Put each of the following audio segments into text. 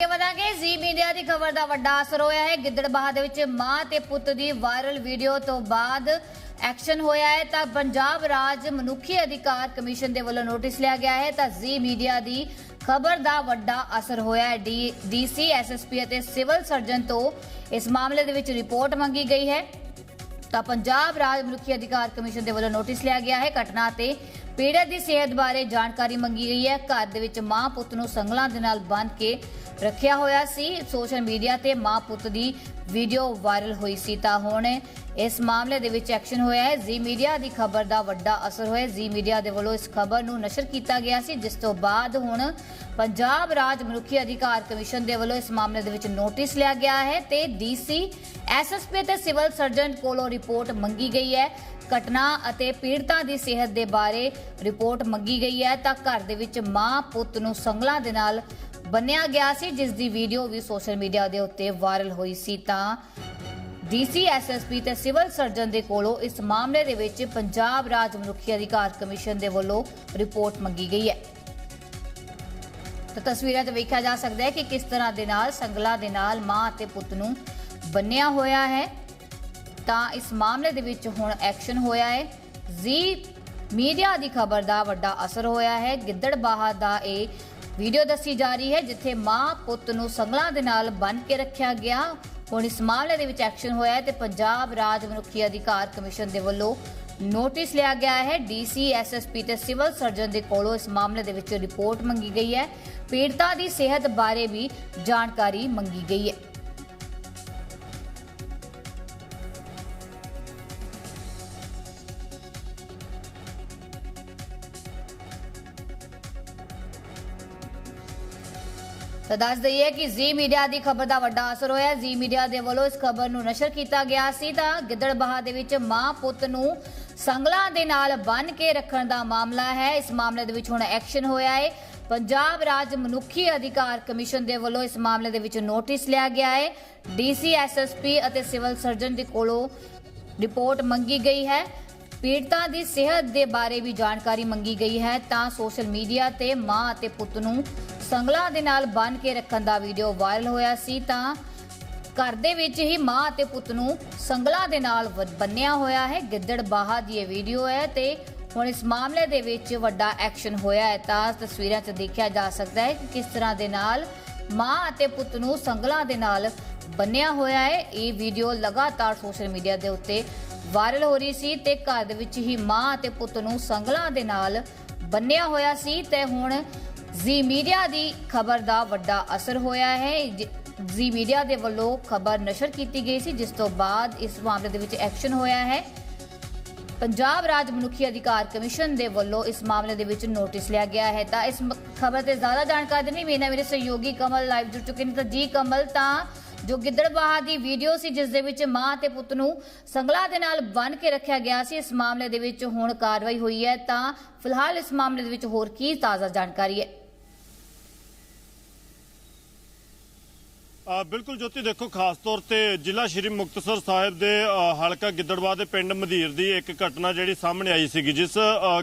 ਅੱਗੇ ਵਧਾਂਗੇ। ਜ਼ੀ ਮੀਡੀਆ ਦੀ ਖਬਰ ਦਾ ਵੱਡਾ ਅਸਰ ਹੋਇਆ ਹੈ। ਗਿੱਦੜਬਾਹ ਦੇ ਵਿੱਚ ਮਾਂ ਤੇ ਪੁੱਤ ਦੀ ਵਾਇਰਲ ਵੀਡੀਓ ਤੋਂ ਬਾਅਦ ਐਕਸ਼ਨ ਹੋਇਆ ਹੈ। ਤਾਂ ਪੰਜਾਬ ਰਾਜ ਮਨੁੱਖੀ ਅਧਿਕਾਰ ਕਮਿਸ਼ਨ ਦੇ ਵੱਲੋਂ ਨੋਟਿਸ ਲਿਆ ਗਿਆ ਹੈ। ਤਾਂ ਜ਼ੀ ਮੀਡੀਆ ਦੀ ਖਬਰ ਦਾ ਵੱਡਾ ਅਸਰ ਹੋਇਆ ਹੈ। ਡੀਸੀ ਐਸਐਸਪੀ ਅਤੇ ਸਿਵਲ ਸਰਜਨ ਤੋਂ ਇਸ ਮਾਮਲੇ ਦੇ ਵਿੱਚ ਰਿਪੋਰਟ ਮੰਗੀ ਗਈ ਹੈ। ਤਾਂ ਪੰਜਾਬ ਰਾਜ ਮਨੁੱਖੀ ਅਧਿਕਾਰ ਕਮਿਸ਼ਨ ਦੇ ਵੱਲੋਂ ਨੋਟਿਸ ਲਿਆ ਗਿਆ ਹੈ। ਘਟਨਾ ਤੇ ਪੀੜਤ ਦੀ ਸਿਹਤ ਬਾਰੇ ਜਾਣਕਾਰੀ ਮੰਗੀ ਗਈ ਹੈ। ਘਰ ਦੇ ਵਿੱਚ ਮਾਂ ਪੁੱਤ ਨੂੰ ਸੰਗਲਾਂ ਦੇ ਨਾਲ ਬੰਨ੍ਹ ਕੇ ਰੱਖਿਆ ਹੋਇਆ ਸੀ। ਸੋਸ਼ਲ ਮੀਡੀਆ ਤੇ ਮਾਂ ਪੁੱਤ ਦੀ ਵੀਡੀਓ ਵਾਇਰਲ ਹੋਈ ਸੀ ਤਾਂ ਹੁਣ ਇਸ ਮਾਮਲੇ ਦੇ ਵਿੱਚ ਐਕਸ਼ਨ ਹੋਇਆ ਹੈ। ਜ਼ੀ ਮੀਡੀਆ ਦੀ ਖਬਰ ਦਾ ਵੱਡਾ ਅਸਰ ਹੋਇਆ ਜ਼ੀ ਮੀਡੀਆ ਦੇ ਵੱਲੋਂ ਇਸ ਖਬਰ ਨੂੰ ਨਸ਼ਰ ਕੀਤਾ ਗਿਆ ਸੀ, ਜਿਸ ਤੋਂ ਬਾਅਦ ਹੁਣ ਪੰਜਾਬ ਰਾਜ ਮਨੁੱਖੀ ਅਧਿਕਾਰ ਕਮਿਸ਼ਨ ਦੇ ਵੱਲੋਂ ਇਸ ਮਾਮਲੇ ਦੇ ਵਿੱਚ ਨੋਟਿਸ ਲਿਆ ਗਿਆ ਹੈ ਤੇ ਡੀਸੀ ਐਸਐਸਪੀ ਤੇ ਸਿਵਲ ਸਰਜਨ ਕੋਲੋਂ ਰਿਪੋਰਟ ਮੰਗੀ ਗਈ ਹੈ। ਘਟਨਾ ਅਤੇ ਪੀੜਤਾਂ ਦੀ ਸਿਹਤ ਦੇ ਬਾਰੇ ਰਿਪੋਰਟ ਮੰਗੀ ਗਈ ਹੈ ਤਾਂ ਘਰ ਦੇ ਵਿੱਚ ਮਾਂ ਪੁੱਤ ਨੂੰ ਸੰਗਲਾਂ ਦੇ ਨਾਲ ਬੰਨਿਆ ਗਿਆ ਸੀ, ਜਿਸ ਦੀ ਵੀਡੀਓ ਵੀ ਸੋਸ਼ਲ ਮੀਡੀਆ ਦੇ ਉੱਤੇ ਵਾਇਰਲ ਹੋਈ ਸੀ ਤਾਂ ਡੀਸੀ ਐਸਐਸਪੀ ਤੇ ਸਿਵਲ ਸਰਜਨ ਦੇ ਕੋਲੋਂ ਇਸ ਮਾਮਲੇ ਦੇ ਵਿੱਚ ਪੰਜਾਬ ਰਾਜ ਮਨੁੱਖੀ ਅਧਿਕਾਰ ਕਮਿਸ਼ਨ ਦੇ ਵੱਲੋਂ ਰਿਪੋਰਟ ਮੰਗੀ ਗਈ ਹੈ। ਤਾਂ ਤਸਵੀਰਾਂ 'ਚ ਵੇਖਿਆ ਜਾ ਸਕਦਾ ਹੈ ਕਿ ਕਿਸ ਤਰ੍ਹਾਂ ਦੇ ਨਾਲ, ਸੰਗਲਾ ਦੇ ਨਾਲ ਮਾਂ ਅਤੇ ਪੁੱਤ ਨੂੰ ਬੰਨਿਆ ਹੋਇਆ ਹੈ। ਤਾਂ ਇਸ ਮਾਮਲੇ ਦੇ ਵਿੱਚ ਹੁਣ ਐਕਸ਼ਨ ਹੋਇਆ ਹੈ। ਜ਼ੀ ਮੀਡੀਆ ਦੀ ਖਬਰ ਦਾ ਵੱਡਾ ਅਸਰ ਹੋਇਆ ਹੈ। ਗਿੱਦੜਬਾਹਾ ਦਾ ਇਹ ਵੀਡੀਓ ਦੱਸੀ ਜਾ ਰਹੀ ਹੈ ਜਿੱਥੇ ਮਾਂ ਪੁੱਤ ਨੂੰ ਸੰਗਲਾਂ ਦੇ ਨਾਲ ਬੰਨ੍ਹ ਕੇ ਰੱਖਿਆ ਗਿਆ। ਹੁਣ ਇਸ ਮਾਮਲੇ ਦੇ ਵਿੱਚ ਐਕਸ਼ਨ ਹੋਇਆ ਹੈ ਤੇ ਪੰਜਾਬ ਰਾਜ ਮਨੁੱਖੀ ਅਧਿਕਾਰ ਕਮਿਸ਼ਨ ਦੇ ਵੱਲੋਂ ਨੋਟਿਸ ਲਿਆ ਗਿਆ ਹੈ। ਡੀਸੀ, ਐਸਐਸਪੀ ਤੇ ਸਿਵਲ ਸਰਜਨ ਦੇ ਕੋਲੋਂ ਇਸ ਮਾਮਲੇ ਦੇ ਵਿੱਚ ਰਿਪੋਰਟ ਮੰਗੀ ਗਈ ਹੈ। ਪੀੜਤਾ ਦੀ ਸਿਹਤ ਬਾਰੇ ਵੀ ਜਾਣਕਾਰੀ ਮੰਗੀ ਗਈ ਹੈ। ਤਾਂ ਦੱਸ ਦਈਏ ਕਿ ਜ਼ੀ ਮੀਡੀਆ ਦੀ ਖਬਰ ਦਾ ਵੱਡਾ ਅਸਰ ਹੋਇਆ। ਜ਼ੀ ਮੀਡੀਆ ਦੇ ਵੱਲੋਂ ਇਸ ਖਬਰ ਨੂੰ ਨਸ਼ਰ ਕੀਤਾ ਗਿਆ ਸੀ ਤਾਂ ਗਿੱਦੜਬਾਹਾ ਦੇ ਵਿੱਚ ਮਾਂ ਪੁੱਤ ਨੂੰ ਸੰਗਲਾਂ ਦੇ ਨਾਲ ਬੰਨ ਕੇ ਰੱਖਣ ਦਾ ਮਾਮਲਾ ਹੈ। ਇਸ ਮਾਮਲੇ ਦੇ ਵਿੱਚ ਹੁਣ ਐਕਸ਼ਨ ਹੋਇਆ ਹੈ ਪੰਜਾਬ ਰਾਜ ਮਨੁੱਖੀ ਅਧਿਕਾਰ ਕਮਿਸ਼ਨ ਦੇ ਵੱਲੋਂ ਇਸ ਮਾਮਲੇ ਦੇ ਵਿੱਚ ਨੋਟਿਸ ਲਿਆ ਗਿਆ ਹੈ ਡੀਸੀ ਐਸਐਸਪੀ ਅਤੇ ਸਿਵਲ ਸਰਜਨ ਦੇ ਕੋਲੋਂ ਰਿਪੋਰਟ ਮੰਗੀ ਗਈ ਹੈ। ਪੀੜਤਾਂ ਦੀ ਸਿਹਤ ਦੇ ਬਾਰੇ ਵੀ ਜਾਣਕਾਰੀ ਮੰਗੀ ਗਈ ਹੈ ਤਾਂ ਸੋਸ਼ਲ ਮੀਡੀਆ ਤੇ ਮਾਂ ਅਤੇ ਪੁੱਤ ਨੂੰ ਸੰਗਲਾਂ ਦੇ ਨਾਲ ਬੰਨ੍ਹ ਕੇ ਰੱਖਣ ਦਾ ਵੀਡੀਓ ਵਾਇਰਲ ਹੋਇਆ ਸੀ ਤਾਂ ਘਰ ਦੇ ਵਿੱਚ ਹੀ ਮਾਂ ਅਤੇ ਪੁੱਤ ਨੂੰ ਸੰਗਲਾਂ ਦੇ ਨਾਲ ਬੰਨਿਆ ਹੋਇਆ ਹੈ। ਗਿੱਦੜ ਗਿੱਦੜਬਾਹਾ ਦੀ ਇਹ ਵੀਡੀਓ ਹੈ ਤੇ ਹੁਣ ਇਸ ਮਾਮਲੇ ਦੇ ਵਿੱਚ ਵੱਡਾ ਐਕਸ਼ਨ ਹੋਇਆ ਹੈ ਤਾਂ ਤਸਵੀਰਾਂ 'ਚ ਦੇਖਿਆ ਜਾ ਸਕਦਾ ਹੈ ਕਿ ਕਿਸ ਤਰ੍ਹਾਂ ਦੇ ਨਾਲ ਮਾਂ ਅਤੇ ਪੁੱਤ ਨੂੰ ਸੰਗਲਾਂ ਦੇ ਨਾਲ ਬੰਨਿਆ ਹੋਇਆ ਹੈ। ਇਹ ਵੀਡੀਓ ਲਗਾਤਾਰ ਸੋਸ਼ਲ ਮੀਡੀਆ ਦੇ ਉੱਤੇ ਵਾਇਰਲ ਹੋ ਰਹੀ ਸੀ ਤੇ ਘਰ ਦੇ ਵਿੱਚ ਹੀ ਮਾਂ ਅਤੇ ਪੁੱਤ ਨੂੰ ਸੰਗਲਾਂ ਦੇ ਨਾਲ ਬੰਨਿਆ ਹੋਇਆ ਸੀ ਤੇ ਹੁਣ ਜ਼ੀ ਮੀਡੀਆ ਦੀ ਖਬਰ ਦਾ ਵੱਡਾ ਅਸਰ ਹੋਇਆ ਹੈ। ਜ਼ੀ ਮੀਡੀਆ ਦੇ ਵੱਲੋਂ ਖਬਰ ਨਸ਼ਰ ਕੀਤੀ ਗਈ ਸੀ, ਜਿਸ ਤੋਂ ਬਾਅਦ ਇਸ ਮਾਮਲੇ ਦੇ ਵਿੱਚ ਐਕਸ਼ਨ ਹੋਇਆ ਹੈ। ਪੰਜਾਬ ਰਾਜ ਮਨੁੱਖੀ ਅਧਿਕਾਰ ਕਮਿਸ਼ਨ ਦੇ ਵੱਲੋਂ ਇਸ ਮਾਮਲੇ ਦੇ ਵਿੱਚ ਨੋਟਿਸ ਲਿਆ ਗਿਆ ਹੈ। ਤਾਂ ਇਸ ਖਬਰ ਤੇ ਜ਼ਿਆਦਾ ਜਾਣਕਾਰੀ ਦੇਣੀ ਮੇਰੇ ਮੇਰੇ ਸਹਿਯੋਗੀ ਕਮਲ ਲਾਈਵ ਜੁੜ ਚੁੱਕੇ ਨੇ। ਤਾਂ ਜੀ ਕਮਲ, ਤਾਂ ਜੋ ਗਿੱਦੜਬਾਹਾ ਦੀ ਵੀਡੀਓ ਸੀ, ਜਿਸ ਦੇ ਵਿੱਚ ਮਾਂ ਤੇ ਪੁੱਤ ਨੂੰ ਸੰਗਲਾ ਦੇ ਨਾਲ ਬੰਨ੍ਹ ਕੇ ਰੱਖਿਆ ਗਿਆ ਸੀ, ਇਸ ਮਾਮਲੇ ਦੇ ਵਿੱਚ ਹੁਣ ਕਾਰਵਾਈ ਹੋਈ ਹੈ। ਤਾਂ ਫਿਲਹਾਲ ਇਸ ਮਾਮਲੇ ਦੇ ਵਿੱਚ ਹੋਰ ਕੀ ਤਾਜ਼ਾ ਜਾਣਕਾਰੀ ਹੈ? ਬਿਲਕੁਲ ਜੋਤੀ, ਦੇਖੋ, ਖਾਸ ਤੌਰ ਤੇ ਜ਼ਿਲ੍ਹਾ ਸ਼੍ਰੀ ਮੁਕਤਸਰ ਸਾਹਿਬ ਦੇ ਹਲਕਾ ਗਿੱਦੜਵਾ ਦੇ ਪਿੰਡ ਮਧੀਰ ਦੀ ਇੱਕ ਘਟਨਾ ਜਿਹੜੀ ਸਾਹਮਣੇ ਆਈ ਸੀਗੀ, ਜਿਸ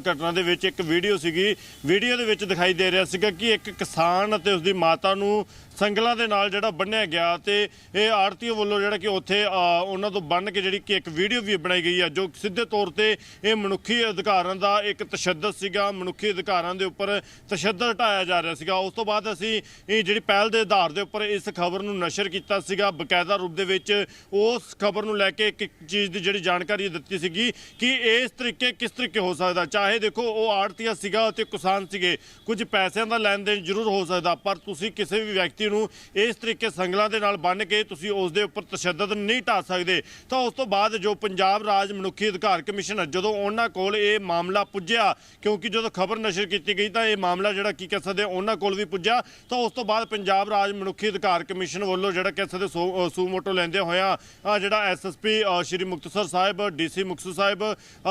ਘਟਨਾ ਦੇ ਵਿੱਚ ਇੱਕ ਵੀਡੀਓ ਸੀਗੀ, ਵੀਡੀਓ ਦੇ ਵਿੱਚ ਦਿਖਾਈ ਦੇ ਰਿਹਾ ਸੀਗਾ ਕਿ ਇੱਕ ਕਿਸਾਨ ਅਤੇ ਉਸਦੀ ਮਾਤਾ ਨੂੰ ਸੰਗਲਾਂ ਦੇ ਨਾਲ ਜਿਹੜਾ ਬੰਨਿਆ ਗਿਆ ਤੇ ਇਹ ਆੜਤੀਓ ਵੱਲੋਂ ਜਿਹੜਾ ਕਿ ਉੱਥੇ ਉਹਨਾਂ ਤੋਂ ਬੰਨ ਕੇ ਜਿਹੜੀ ਕਿ ਇੱਕ ਵੀਡੀਓ ਵੀ ਬਣਾਈ ਗਈ ਹੈ ਜੋ ਸਿੱਧੇ ਤੌਰ ਤੇ ਇਹ ਮਨੁੱਖੀ ਅਧਿਕਾਰਾਂ ਦਾ ਇੱਕ ਤਸ਼ੱਦਦ ਸੀਗਾ, ਮਨੁੱਖੀ ਅਧਿਕਾਰਾਂ ਦੇ ਉੱਪਰ ਤਸ਼ੱਦਦ ਹਟਾਇਆ ਜਾ ਰਿਹਾ ਸੀਗਾ। ਉਸ ਤੋਂ ਬਾਅਦ ਅਸੀਂ ਇਹ ਜਿਹੜੀ ਪਹਿਲ ਦੇ ਆਧਾਰ ਦੇ ਉੱਪਰ ਇਸ ਖਬਰ ਨੂੰ ਨਸ਼ਰ ਕੀਤਾ ਸੀਗਾ। ਬਕਾਇਦਾ ਰੂਪ ਦੇ ਵਿੱਚ ਉਸ ਖਬਰ ਨੂੰ ਲੈ ਕੇ ਇੱਕ ਇੱਕ ਚੀਜ਼ ਦੀ ਜਿਹੜੀ ਜਾਣਕਾਰੀ ਦਿੱਤੀ ਸੀਗੀ ਕਿ ਇਸ ਤਰੀਕੇ ਕਿਸ ਤਰੀਕੇ ਹੋ ਸਕਦਾ। ਚਾਹੇ ਦੇਖੋ, ਉਹ ਆੜਤੀਆ ਸੀਗਾ ਤੇ ਕਿਸਾਨ ਸੀਗੇ। ਕੁਝ ਪੈਸਿਆਂ ਦਾ ਲੈਣ ਦੇਣ ਜ਼ਰੂਰ ਹੋ ਸਕਦਾ, ਪਰ ਤੁਸੀਂ ਕਿਸੇ ਵੀ ਵਿਅਕਤੀ ਨੂੰ ਇਸ ਤਰੀਕੇ ਸੰਗਲਾਂ ਦੇ ਨਾਲ ਬੰਨ੍ਹ ਕੇ ਤੁਸੀਂ ਉਸ ਦੇ ਉੱਪਰ ਤਸ਼ੱਦਦ ਨਹੀਂ ਢਾ ਸਕਦੇ। ਤਾਂ ਉਸ ਤੋਂ ਬਾਅਦ ਜੋ ਪੰਜਾਬ ਰਾਜ ਮਨੁੱਖੀ ਅਧਿਕਾਰ ਕਮਿਸ਼ਨ ਜਦੋਂ ਉਹਨਾਂ ਕੋਲ ਇਹ ਮਾਮਲਾ ਪੁੱਜਿਆ ਕਿਉਂਕਿ ਜਦੋਂ ਖਬਰ ਨਸ਼ਰ ਕੀਤੀ ਗਈ ਤਾਂ ਇਹ ਮਾਮਲਾ ਜਿਹੜਾ ਕੀ ਕਹਿ ਸਕਦੇ ਉਹਨਾਂ ਕੋਲ ਵੀ ਪੁੱਜਿਆ। ਤਾਂ ਉਸ ਤੋਂ ਬਾਅਦ ਪੰਜਾਬ ਰਾਜ ਮਨੁੱਖੀ ਅਧਿਕਾਰ ਕਮਿਸ਼ਨ ਵੱਲੋਂ ਜਿਹੜਾ ਕਹਿ ਸਕਦੇ ਸੂ- ਅ, ਸੂਮੋਟੋ ਲੈਂਦੇ ਹੋਇਆ ਆਹ ਜਿਹੜਾ ਐਸਐਸਪੀ ਸ਼੍ਰੀ ਮੁਕਤਸਰ ਸਾਹਿਬ ਡੀਸੀ ਮੁਕਤਸਰ ਸਾਹਿਬ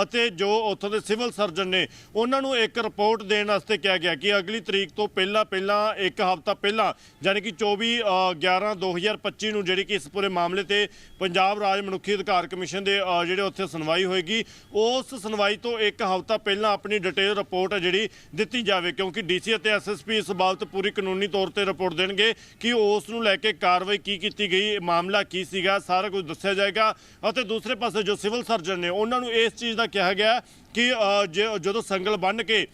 ਅਤੇ ਜੋ ਉੱਥੋਂ ਦੇ ਸਿਵਲ ਸਰਜਨ ਨੇ ਉਹਨਾਂ ਨੂੰ ਇੱਕ ਰਿਪੋਰਟ ਦੇਣ ਵਾਸਤੇ ਕਿਹਾ ਗਿਆ ਕਿ ਅਗਲੀ ਤਰੀਕ ਤੋਂ ਪਹਿਲਾਂ ਪਹਿਲਾਂ ਇੱਕ ਹਫ਼ਤਾ ਪਹਿਲਾਂ ਯਾਨੀ ਕਿ ਕਿ 24 ਅ, 11 2025 ਨੂੰ ਜਿਹੜੀ ਕਿ ਇਸ ਪੂਰੇ ਮਾਮਲੇ ਤੇ ਪੰਜਾਬ ਰਾਜ ਮਨੁੱਖੀ ਅਧਿਕਾਰ ਕਮਿਸ਼ਨ ਦੇ ਜਿਹੜੇ ਉੱਥੇ ਸੁਣਵਾਈ ਹੋਏਗੀ ਉਸ ਸੁਣਵਾਈ ਤੋਂ ਇੱਕ ਹਫ਼ਤਾ ਪਹਿਲਾਂ ਆਪਣੀ ਡਿਟੇਲ ਰਿਪੋਰਟ ਜਿਹੜੀ ਦਿੱਤੀ ਜਾਵੇ ਕਿਉਂਕਿ ਡੀਸੀ ਅਤੇ ਐਸਐਸਪੀ ਇਸ ਬਾਬਤ ਪੂਰੀ ਕਾਨੂੰਨੀ ਤੌਰ ਤੇ ਰਿਪੋਰਟ ਦੇਣਗੇ ਕਿ ਉਸ ਨੂੰ ਲੈ ਕੇ ਕਾਰਵਾਈ ਕੀ ਕੀਤੀ ਗਈ ਮਾਮਲਾ ਕੀ ਸੀਗਾ ਸਾਰਾ ਕੁਝ ਦੱਸਿਆ ਜਾਏਗਾ। ਅਤੇ ਦੂਸਰੇ ਪਾਸੇ ਜੋ ਸਿਵਲ ਸਰਜਨ ਨੇ ਉਹਨਾਂ ਨੂੰ ਇਸ ਚੀਜ਼ ਦਾ ਕਿਹਾ ਗਿਆ ਕਿ ਜਦੋਂ ਸੰਗਲ ਬੰਨ ਕੇ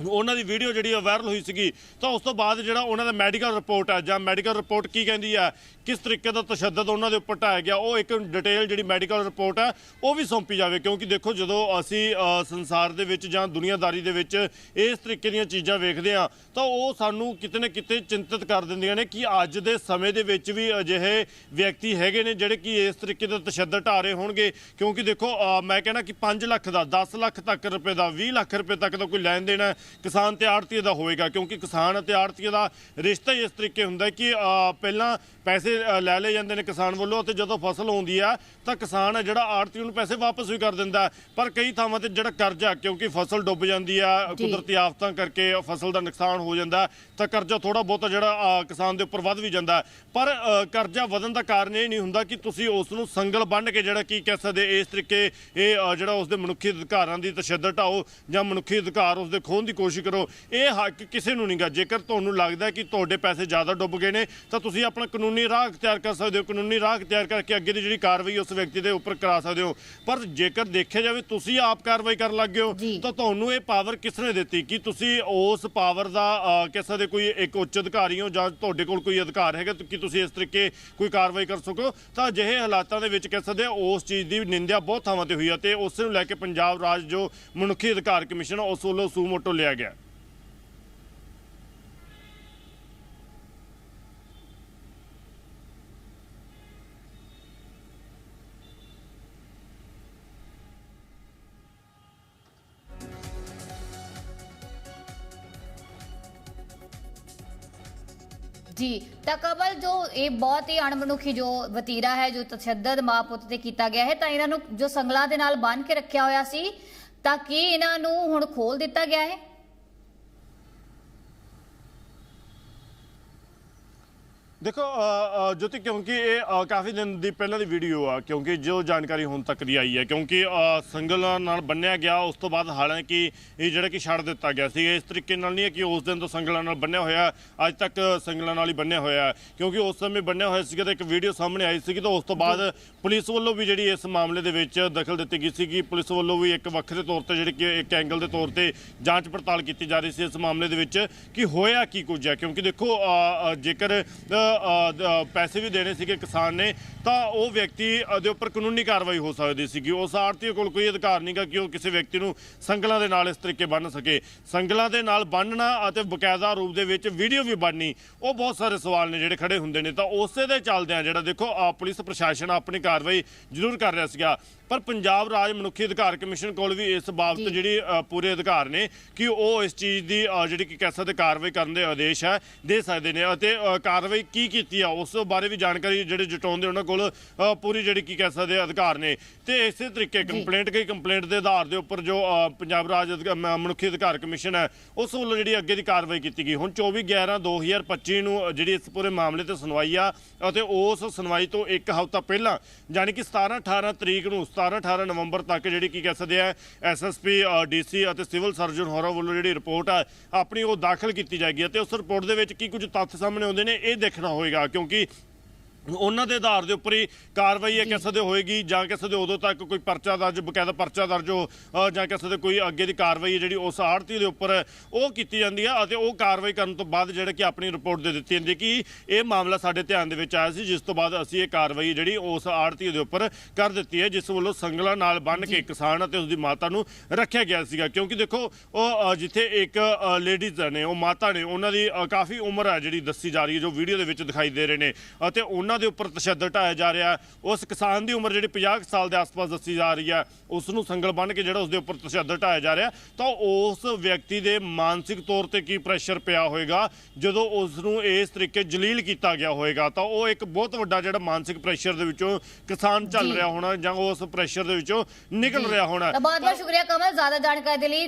ਉਹਨਾਂ ਦੀ ਵੀਡੀਓ ਜਿਹੜੀ ਆ ਵਾਇਰਲ ਹੋਈ ਸੀਗੀ, ਤਾਂ ਉਸ ਤੋਂ ਬਾਅਦ ਜਿਹੜਾ ਉਹਨਾਂ ਦਾ ਮੈਡੀਕਲ ਰਿਪੋਰਟ ਹੈ ਜਾਂ ਮੈਡੀਕਲ ਰਿਪੋਰਟ ਕੀ ਕਹਿੰਦੀ ਹੈ ਕਿਸ ਤਰੀਕੇ ਦਾ ਤਸ਼ੱਦਦ ਉਹਨਾਂ ਦੇ ਉੱਪਰ ਢਾਇਆ ਗਿਆ, ਉਹ ਇੱਕ ਡਿਟੇਲ ਜਿਹੜੀ ਮੈਡੀਕਲ ਰਿਪੋਰਟ ਹੈ ਉਹ ਵੀ ਸੌਂਪੀ ਜਾਵੇ। ਕਿਉਂਕਿ ਦੇਖੋ, ਜਦੋਂ ਅਸੀਂ ਸੰਸਾਰ ਦੇ ਵਿੱਚ ਜਾਂ ਦੁਨੀਆਦਾਰੀ ਦੇ ਵਿੱਚ ਇਸ ਤਰੀਕੇ ਦੀਆਂ ਚੀਜ਼ਾਂ ਵੇਖਦੇ ਆ, ਤਾਂ ਉਹ ਸਾਨੂੰ ਕਿਤੇ ਨਾ ਕਿਤੇ ਚਿੰਤਤ ਕਰ ਦਿੰਦੀਆਂ ਨੇ ਕਿ ਅੱਜ ਦੇ ਸਮੇਂ ਦੇ ਵਿੱਚ ਵੀ ਅਜਿਹੇ ਵਿਅਕਤੀ ਹੈਗੇ ਨੇ ਜਿਹੜੇ ਕਿ ਇਸ ਤਰੀਕੇ ਦਾ ਤਸ਼ੱਦਦ ਢਾ ਰਹੇ ਹੋਣਗੇ। ਕਿਉਂਕਿ ਦੇਖੋ ਮੈਂ ਕਹਿੰਦਾ ਕਿ 5 ਲੱਖ ਦਾ 10 ਲੱਖ ਤੱਕ ਰੁਪਏ ਦਾ 20 ਲੱਖ ਰੁਪਏ ਤੱਕ ਦਾ ਕੋਈ ਲੈਣ ਦੇਣ ਹੈ ਕਿਸਾਨ ਤੇ ਆੜਤੀਏ ਦਾ ਹੋਏਗਾ ਕਿਉਂਕਿ ਕਿਸਾਨ ਅਤੇ ਆੜਤੀਏ ਦਾ ਰਿਸ਼ਤਾ ਹੀ ਇਸ ਤਰੀਕੇ ਹੁੰਦਾ ਕਿ ਪਹਿਲਾਂ ਪੈਸੇ ਲੈ ਲਏ ਜਾਂਦੇ ਨੇ ਕਿਸਾਨ ਵੱਲੋਂ ਤੇ ਜਦੋਂ ਫਸਲ ਆਉਂਦੀ ਆ ਤਾਂ ਕਿਸਾਨ ਹੈ ਜਿਹੜਾ ਆੜਤੀ ਨੂੰ ਪੈਸੇ ਵਾਪਸ ਵੀ ਕਰ ਦਿੰਦਾ। ਪਰ ਕਈ ਥਾਵਾਂ ਤੇ ਜਿਹੜਾ ਕਰਜ਼ਾ ਕਿਉਂਕਿ ਫਸਲ ਡੁੱਬ ਜਾਂਦੀ ਆ। ਕੁਦਰਤੀ ਆਫਤਾਂ ਕਰਕੇ ਫਸਲ ਦਾ ਨੁਕਸਾਨ ਹੋ ਜਾਂਦਾ ਤਾਂ ਕਰਜ਼ਾ ਥੋੜਾ ਬਹੁਤਾ ਜਿਹੜਾ ਕਿਸਾਨ ਦੇ ਉੱਪਰ ਵੱਧ ਵੀ ਜਾਂਦਾ। ਪਰ ਕਰਜ਼ਾ ਵਧਣ ਦਾ ਕਾਰਨ ਇਹ ਨਹੀਂ ਹੁੰਦਾ ਕਿ ਤੁਸੀਂ ਉਸ ਨੂੰ ਸੰਗਲ ਬੰਨ੍ਹ ਕੇ ਜਿਹੜਾ ਕੀ ਕਹਿ ਸਕਦੇ ਇਸ ਤਰੀਕੇ ਇਹ ਜਿਹੜਾ ਉਸ ਦੇ ਮਨੁੱਖੀ ਅਧਿਕਾਰਾਂ ਦੀ ਤਸ਼ੱਦਦ ਢਾਓ ਜਾਂ ਮਨੁੱਖੀ ਅਧਿਕਾਰ ਉਸ ਦੇ ਖੋਹਣ ਦੀ ਕੋਸ਼ਿਸ਼ ਕਰੋ। ਇਹ ਹੱਕ ਕਿਸੇ ਨੂੰ ਨਹੀਂਗਾ। ਜੇਕਰ ਤੁਹਾਨੂੰ ਲੱਗਦਾ ਹੈ ਕਿ ਤੁਹਾਡੇ ਪੈਸੇ ਜ਼ਿਆਦਾ ਡੁੱਬ ਗਏ ਨੇ ਤਾਂ ਤੁਸੀਂ ਆਪਣਾ ਕਾਨੂੰਨੀ ਰਾਹ ਅਖਤਿਆਰ ਕਰ ਸਕਦੇ ਹੋ। ਕਾਨੂੰਨੀ ਰਾਹ ਅਖਤਿਆਰ ਕਰਕੇ ਅੱਗੇ ਦੀ ਜਿਹੜੀ ਕਾਰਵਾਈ ਉਸ ਵਿਅਕਤੀ ਦੇ ਉੱਪਰ ਕਰਾ ਸਕਦੇ ਹੋ। ਪਰ ਜੇਕਰ ਦੇਖਿਆ ਜਾਵੇ ਤੁਸੀਂ ਆਪ ਕਾਰਵਾਈ ਕਰਨ ਲੱਗ ਗਏ ਹੋ। ਤਾਂ ਤੁਹਾਨੂੰ ਇਹ ਪਾਵਰ ਕਿਸ ਨੇ ਦਿੱਤੀ? ਕਿ ਤੁਸੀਂ ਉਸ ਪਾਵਰ ਦਾ ਅ, ਕਹਿ ਸਕਦੇ ਕੋਈ ਇੱਕ ਉੱਚ ਅਧਿਕਾਰੀ ਹੋ ਜਾਂ ਤੁਹਾਡੇ ਕੋਲ ਕੋਈ ਅਧਿਕਾਰ ਹੈਗਾ ਕਿ ਤੁਸੀਂ ਇਸ ਤਰੀਕੇ ਕੋਈ ਕਾਰਵਾਈ ਕਰ ਸਕੋ? ਤਾਂ ਅਜਿਹੇ ਹਾਲਾਤਾਂ ਦੇ ਵਿੱਚ ਕਹਿ ਸਕਦੇ ਆ ਉਸ ਚੀਜ਼ ਦੀ ਨਿੰਦਿਆ ਬਹੁਤ ਥਾਵਾਂ ਤੇ ਹੋਈ ਆ ਤੇ ਉਸ ਨੂੰ ਲੈ ਕੇ ਪੰਜਾਬ ਰਾਜ ਜੋ ਮਨੁੱਖੀ ਅਧਿਕਾਰ ਕਮਿਸ਼ਨ ਉਸ ਵੱਲੋਂ ਸੂਮੋਟੋ ਲਿਆ ਗਿਆ। ਜੀ, ਤਾਂ ਕਬਲ ਜੋ ਇਹ ਬਹੁਤ ਹੀ ਅਣਮਨੁੱਖੀ ਜੋ ਵਤੀਰਾ ਹੈ, ਜੋ ਤਸ਼ੱਦਦ ਮਾਂ ਪੁੱਤ ਤੇ ਕੀਤਾ ਗਿਆ ਹੈ, ਤਾਂ ਇਹਨਾਂ ਨੂੰ ਜੋ ਸੰਗਲਾਂ ਦੇ ਨਾਲ ਬੰਨ੍ਹ ਕੇ ਰੱਖਿਆ ਹੋਇਆ ਸੀ, ਤਾਂ ਕੀ ਇਹਨਾਂ ਨੂੰ ਹੁਣ ਖੋਲ ਦਿੱਤਾ ਗਿਆ ਹੈ? ਦੇਖੋ ਜੋਤੀ ਕਿਉਂਕਿ ਇਹ ਕਾਫੀ ਦਿਨ ਦੀ ਪਹਿਲਾਂ ਦੀ ਵੀਡੀਓ ਆ ਕਿਉਂਕਿ ਜੋ ਜਾਣਕਾਰੀ ਹੁਣ ਤੱਕ ਦੀ ਆਈ ਹੈ ਕਿਉਂਕਿ ਅ, ਸੰਗਲਾਂ ਨਾਲ ਬੰਨਿਆ ਗਿਆ ਉਸ ਤੋਂ ਬਾਅਦ ਹਾਲਾਂਕਿ ਇਹ ਜਿਹੜਾ ਕਿ ਛੱਡ ਦਿੱਤਾ ਗਿਆ ਸੀ ਇਸ ਤਰੀਕੇ ਨਾਲ ਨਹੀਂ ਹੈ ਕਿ ਉਸ ਦਿਨ ਤੋਂ ਸੰਗਲਾਂ ਨਾਲ ਬੰਨਿਆ ਹੋਇਆ ਅੱਜ ਤੱਕ ਸੰਗਲਾਂ ਨਾਲ ਹੀ ਬੰਨਿਆ ਹੋਇਆ ਕਿਉਂਕਿ ਉਸ ਸਮੇਂ ਬੰਨਿਆ ਹੋਇਆ ਸੀਗਾ ਤਾਂ ਇੱਕ ਵੀਡੀਓ ਸਾਹਮਣੇ ਆਈ ਸੀਗੀ ਤਾਂ ਉਸ ਤੋਂ ਬਾਅਦ ਪੁਲਿਸ ਵੱਲੋਂ ਵੀ ਜਿਹੜੀ ਇਸ ਮਾਮਲੇ ਦੇ ਵਿੱਚ ਦਖਲ ਦਿੱਤੀ ਗਈ ਸੀਗੀ ਪੁਲਿਸ ਵੱਲੋਂ ਵੀ ਇੱਕ ਵੱਖਰੇ ਤੌਰ ਤੇ ਜਿਹੜੀ ਕਿ ਇੱਕ ਐਂਗਲ ਦੇ ਤੌਰ ਤੇ ਜਾਂਚ ਪੜਤਾਲ ਕੀਤੀ ਜਾ ਰਹੀ ਸੀ ਇਸ ਮਾਮਲੇ ਦੇ ਵਿੱਚ ਕਿ ਹੋਇਆ ਕੀ ਕੁਝ ਹੈ ਕਿਉਂਕਿ ਦੇਖੋ ਜੇਕਰ ਪੈਸੇ ਵੀ ਦੇਣੇ ਸੀਗੇ ਕਿਸਾਨ ਨੇ, ਤਾਂ ਉਹ ਵਿਅਕਤੀ ਦੇ ਉੱਪਰ ਕਾਨੂੰਨੀ ਕਾਰਵਾਈ ਹੋ ਸਕਦੀ ਸੀਗੀ। ਉਸ ਆੜਤੀ ਕੋਲ ਕੋਈ ਅਧਿਕਾਰ ਨਹੀਂਗਾ ਕਿ ਉਹ ਕਿਸੇ ਵਿਅਕਤੀ ਨੂੰ ਸੰਗਲਾਂ ਦੇ ਨਾਲ ਇਸ ਤਰੀਕੇ ਬੰਨ ਸਕੇ। ਸੰਗਲਾਂ ਦੇ ਨਾਲ ਬੰਨਣਾ ਅਤੇ ਬਕਾਇਦਾ ਰੂਪ ਦੇ ਵਿੱਚ ਵੀਡੀਓ ਵੀ ਬਣਨੀ, ਉਹ ਬਹੁਤ ਸਾਰੇ ਸਵਾਲ ਨੇ ਜਿਹੜੇ ਖੜੇ ਹੁੰਦੇ ਨੇ। ਤਾਂ ਉਸੇ ਦੇ ਚੱਲਦਿਆਂ ਜਿਹੜਾ ਦੇਖੋ ਪੁਲਿਸ ਪ੍ਰਸ਼ਾਸਨ ਆਪਣੀ ਕਾਰਵਾਈ ਜ਼ਰੂਰ ਕਰ ਰਿਹਾ ਸੀਗਾ। ਪਰ ਪੰਜਾਬ ਰਾਜ ਮਨੁੱਖੀ ਅਧਿਕਾਰ ਕਮਿਸ਼ਨ ਕੋਲ ਵੀ ਇਸ ਬਾਬਤ। ਜਿਹੜੀ ਪੂਰੇ ਅਧਿਕਾਰ ਨੇ ਕਿ ਉਹ ਇਸ ਚੀਜ਼ ਦੀ ਜਿਹੜੀ ਕਿ ਕਹਿ ਸਕਦੇ ਕਾਰਵਾਈ ਕਰਨ ਦੇ ਆਦੇਸ਼ ਹੈ ਦੇ ਸਕਦੇ ਨੇ ਅਤੇ ਕਾਰਵਾਈ ਕੀ ਕੀਤੀ ਆ ਉਸ ਬਾਰੇ ਵੀ ਜਾਣਕਾਰੀ ਜਿਹੜੇ ਜਟਾਉਂਦੇ ਉਹਨਾਂ ਕੋਲ ਪੂਰੀ ਜਿਹੜੀ ਕੀ ਕਹਿ ਸਕਦੇ ਅਧਿਕਾਰ ਨੇ। ਤੇ ਇਸੇ ਤਰੀਕੇ ਕੰਪਲੇਂਟ ਗਈ ਕੰਪਲੇਂਟ ਦੇ ਆਧਾਰ ਦੇ ਉੱਪਰ ਜੋ ਪੰਜਾਬ ਰਾਜ ਮਨੁੱਖੀ ਅਧਿਕਾਰ ਕਮਿਸ਼ਨ ਹੈ ਉਸ ਵੱਲੋਂ ਜਿਹੜੀ ਅੱਗੇ ਦੀ ਕਾਰਵਾਈ ਕੀਤੀ ਗਈ। ਹੁਣ 24 11 2025 ਨੂੰ ਜਿਹੜੀ ਇਸ ਪੂਰੇ ਮਾਮਲੇ ਤੇ ਸੁਣਵਾਈ ਆ ਅਤੇ ਉਸ ਸੁਣਵਾਈ ਤੋਂ ਇੱਕ ਹਫ਼ਤਾ ਪਹਿਲਾਂ ਯਾਨੀ ਕਿ 17 18 ਤਰੀਕ ਨੂੰ 17 18 ਨਵੰਬਰ ਤੱਕ ਜਿਹੜੀ ਕੀ ਕਹਿ ਸਕਦੇ ਆ ਐਸਐਸਪੀ ਡੀਸੀ ਅਤੇ ਸਿਵਲ ਸਰਜਨ ਹੋਰਾਂ ਵੱਲੋਂ ਜਿਹੜੀ ਰਿਪੋਰਟ ਆ, ਆਪਣੀ ਉਹ ਦਾਖਲ ਕੀਤੀ ਜਾਏਗੀ। ਅਤੇ ਉਸ ਰਿਪੋਰਟ ਦੇ ਵਿੱਚ ਕੀ ਕੁਝ ਤੱਥ ਸਾਹਮਣੇ ਆਉਂਦੇ ਨੇ, ਇਹ ਦੇਖਣਾ ਹੋਏਗਾ, ਕਿਉਂਕਿ ਉਹਨਾਂ ਦੇ ਆਧਾਰ ਦੇ ਉੱਪਰ ਹੀ ਕਾਰਵਾਈ ਇਹ ਕਹਿ ਸਕਦੇ ਹੋਏਗੀ ਜਾਂ ਕਹਿ ਸਕਦੇ ਉਦੋਂ ਤੱਕ ਕੋਈ ਪਰਚਾ ਦਰਜ ਬਕਾਇਦਾ ਪਰਚਾ ਦਰਜ ਹੋ ਜਾਂ ਕਹਿ ਸਕਦੇ ਕੋਈ ਅੱਗੇ ਦੀ ਕਾਰਵਾਈ ਹੈ ਜਿਹੜੀ ਉਸ ਆੜਤੀ ਦੇ ਉੱਪਰ ਉਹ ਕੀਤੀ ਜਾਂਦੀ ਹੈ ਅਤੇ ਉਹ ਕਾਰਵਾਈ ਕਰਨ ਤੋਂ ਬਾਅਦ ਜਿਹੜੇ ਕਿ ਆਪਣੀ ਰਿਪੋਰਟ ਦੇ ਦਿੱਤੀ ਜਾਂਦੀ ਹੈ ਕਿ ਇਹ ਮਾਮਲਾ ਸਾਡੇ ਧਿਆਨ ਦੇ ਵਿੱਚ ਆਇਆ ਸੀ ਜਿਸ ਤੋਂ ਬਾਅਦ ਅਸੀਂ ਇਹ ਕਾਰਵਾਈ ਜਿਹੜੀ ਉਸ ਆੜਤੀ ਦੇ ਉੱਪਰ ਕਰ ਦਿੱਤੀ ਹੈ ਜਿਸ ਵੱਲੋਂ ਸੰਗਲਾਂ ਨਾਲ ਬੰਨ੍ਹ ਕੇ ਕਿਸਾਨ ਅਤੇ ਉਸ ਦੀ ਮਾਤਾ ਨੂੰ ਰੱਖਿਆ ਗਿਆ ਸੀਗਾ। ਕਿਉਂਕਿ ਦੇਖੋ ਉਹ ਜਿੱਥੇ ਇੱਕ ਲੇਡੀਜ਼ ਨੇ ਉਹ ਮਾਤਾ ਨੇ ਉਹਨਾਂ ਦੀ ਕਾਫੀ ਉਮਰ ਹੈ ਜਿਹੜੀ ਦੱਸੀ ਜਾ ਰਹੀ ਹੈ ਜੋ ਵੀਡੀਓ ਦੇ ਵਿੱਚ ਦਿਖਾਈ ਦੇ ਰਹੇ ਨੇ ਅਤੇ ਉਹਨਾਂ ਦੇ ਉੱਪਰ ਤਸ਼ੱਦਦ ਢਾਇਆ ਜਾ ਰਿਹਾ। ਉਸ ਕਿਸਾਨ ਦੀ ਉਮਰ ਜਿਹੜੀ 50 ਕੁ ਸਾਲ ਦੇ ਆਸ-ਪਾਸ ਦੱਸੀ ਜਾ ਰਹੀ ਹੈ। ਉਸ ਨੂੰ ਸੰਗਲ ਬੰਨ੍ਹ ਕੇ ਜਿਹੜਾ ਉਸ ਦੇ ਉੱਪਰ ਤਸ਼ੱਦਦ ਢਾਇਆ ਜਾ ਰਿਹਾ ਤਾਂ ਉਸ ਵਿਅਕਤੀ ਦੇ ਮਾਨਸਿਕ ਤੌਰ ਤੇ ਕੀ ਪ੍ਰੈਸ਼ਰ ਪਿਆ ਹੋਏਗਾ? ਜਦੋਂ ਉਸ ਨੂੰ ਇਸ ਤਰੀਕੇ ਜਲੀਲ ਕੀਤਾ ਗਿਆ ਹੋਏਗਾ ਤਾਂ ਉਹ ਇੱਕ ਬਹੁਤ ਵੱਡਾ ਜਿਹੜਾ ਮਾਨਸਿਕ ਪ੍ਰੈਸ਼ਰ ਦੇ ਵਿੱਚੋਂ ਕਿਸਾਨ ਚੱਲ। ਰਿਹਾ ਹੋਣਾ ਜਾਂ ਉਸ ਪ੍ਰੈਸ਼ਰ ਦੇ ਵਿੱਚੋਂ ਨਿਕਲ ਰਿਹਾ ਹੋਣਾ ਬਹੁਤ ਬਹੁਤ ਸ਼ੁਕਰੀਆ ਕਮਲ ਜ਼ਿਆਦਾ ਜਾਣਕਾਰੀ ਦੇ ਲਈ।